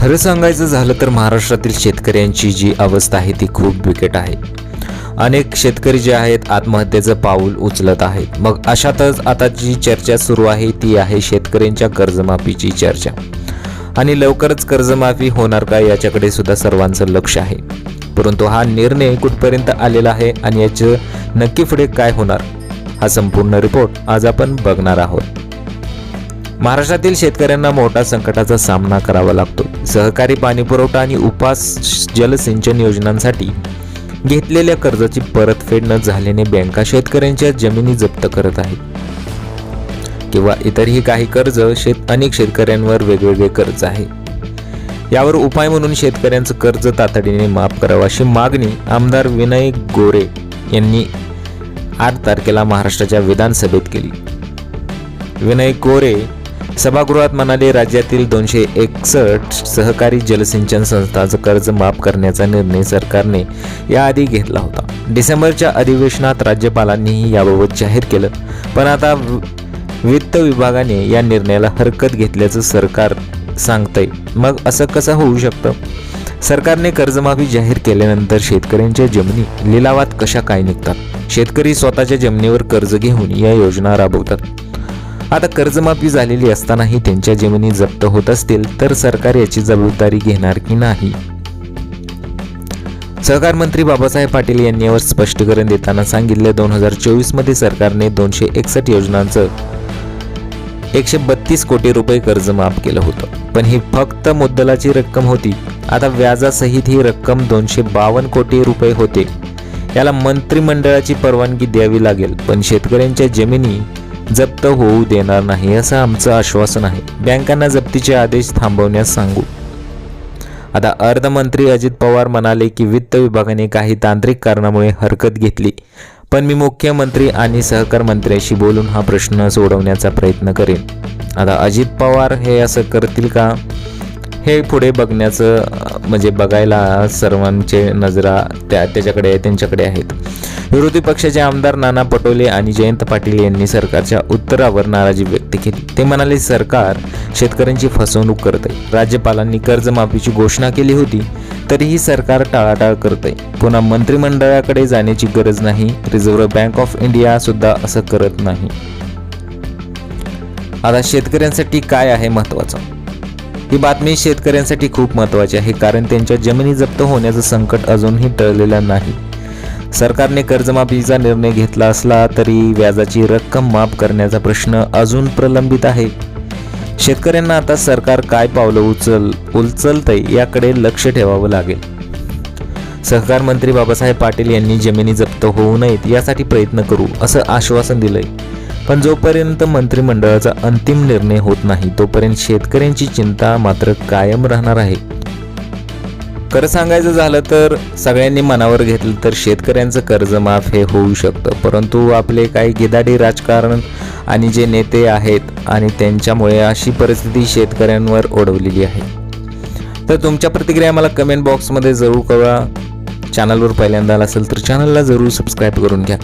खरं सांगायचं झालं तर महाराष्ट्रातील शेतकऱ्यांची जी अवस्था आहे ती खूप बिकट आहे. अनेक शेतकरी जे आहेत आत्महत्येचं पाऊल उचलत आहेत. मग अशातच आता जी चर्चा सुरू आहे ती आहे शेतकऱ्यांच्या कर्जमाफीची चर्चा. आणि लवकरच कर्जमाफी होणार का याच्याकडे सुद्धा सर्वांचं लक्ष आहे. परंतु हा निर्णय कुठपर्यंत आलेला आहे आणि याचं नक्की पुढे काय होणार हा संपूर्ण रिपोर्ट आज आपण बघणार आहोत. महाराष्ट्रातील शेतकऱ्यांना मोठा संकटाचा सामना करावा लागतो. सहकारी पाणीपुरवठा आणि उपास जलसिंचन योजनांसाठी घेतलेल्या कर्जाची परतफेड न झाल्याने बँका शेतकऱ्यांच्या जमिनी जप्त करत आहेत. किंवा इतरही काही कर्ज शेत अनेक शेतकऱ्यांवर वेगवेगळे कर्ज आहे. यावर उपाय म्हणून शेतकऱ्यांचं कर्ज तातडीने माफ करावं अशी मागणी आमदार विनय गोरे यांनी आठ तारखेला महाराष्ट्राच्या विधानसभेत केली. विनय गोरे सभागृहात म्हणाले राज्यातील दोनशे एकसष्ट सहकारी जलसिंचन संस्थांचं कर्ज माफ करण्याचा निर्णय सरकारने याआधी घेतला होता. डिसेंबरच्या अधिवेशनात राज्यपालांनीही याबाबत जाहीर केलं. पण आता वित्त विभागाने या निर्णयाला हरकत घेतल्याचं सरकार सांगतंय. मग असं कसं होऊ शकतं? सरकारने कर्जमाफी जाहीर केल्यानंतर शेतकऱ्यांच्या जमिनी लिलावात कशा काय निघतात? शेतकरी स्वतःच्या जमिनीवर कर्ज घेऊन या योजना राबवतात. आता कर्जमाफी झालेली असतानाही त्यांच्या जमिनी जप्त होत असतील तर सरकार याची जबाबदारी घेणार की नाही? सहकार मंत्री बाबासाहेब पाटील यांनी यावर स्पष्टीकरण देताना सांगितले दोन हजार चोवीसमध्ये सरकारने दोनशे एकसष्ट योजनांचं एकशे बत्तीस कोटी रुपये कर्ज माफ केलं होतं. पण ही फक्त मुद्दलाची रक्कम होती. आता व्याजासहित ही रक्कम दोनशे बावन्न कोटी रुपये होते. याला मंत्रिमंडळाची परवानगी द्यावी लागेल पण शेतकऱ्यांच्या जमिनी जप्त होऊ देणार नाही असं आमचं आश्वासन आहे. बँकांना जप्तीचे आदेश थांबवण्यास सांगू. आता अर्थमंत्री अजित पवार म्हणाले की वित्त विभागाने काही तांत्रिक कारणामुळे हरकत घेतली. पण मी मुख्यमंत्री आणि सहकार मंत्र्याशी बोलून हा प्रश्न सोडवण्याचा प्रयत्न करेन. आता अजित पवार हे असं करतील का? हे पुढे बघण्याचं म्हणजे बघायला सर्वांचे नजरा त्या त्याच्याकडे त्यांच्याकडे आहेत. विरोधी पक्षाचे आमदार नाना पटोले आणि जयंत पाटील यांनी सरकारच्या उत्तरावर नाराजी व्यक्त केली. ते म्हणाले सरकार शेतकऱ्यांची फसवणूक करते राज्यपालांनी कर्जमाफीची घोषणा केली होती तरीही सरकार टाळाटाळ करते पुन्हा मंत्रिमंडळाकडे जाण्याची गरज नाही. रिझर्व्ह बँक ऑफ इंडिया सुद्धा असं करत नाही. आता शेतकऱ्यांसाठी काय आहे महत्त्वाचं? ही बातमी शेतकऱ्यांसाठी खूप महत्त्वाची आहे कारण त्यांच्या जमिनी जप्त होण्याचं संकट अजूनही टळलेलं नाही. सरकारने कर्जमाफीचा निर्णय घेतला असला तरी व्याजाची रक्कम माफ करण्याचा प्रश्न अजून प्रलंबित आहे. शेतकऱ्यांना आता सरकार काय पावलं उचल उचलतंय याकडे लक्ष ठेवावं लागेल. सहकार मंत्री बाबासाहेब पाटील यांनी जमिनी जप्त होऊ नयेत यासाठी प्रयत्न करू असं आश्वासन दिलंय. पण जोपर्यंत मंत्रिमंडळाचा अंतिम निर्णय होत नाही तोपर्यंत शेतकऱ्यांची चिंता मात्र कायम राहणार आहे. खरं सांगायचं झालं तर सगळ्यांनी मनावर घेतलं तर शेतकऱ्यांचं कर्जमाफ हे होऊ शकतं. परंतु आपले काही गिदाडी राजकारण आणि जे नेते आहेत आणि त्यांच्यामुळे अशी परिस्थिती शेतकऱ्यांवर ओढवलेली आहे. तर तुमच्या प्रतिक्रिया मला कमेंट बॉक्समध्ये जरूर कळवा. चॅनलवर पहिल्यांदा आला असेल तर चॅनलला जरूर सबस्क्राईब करून घ्या.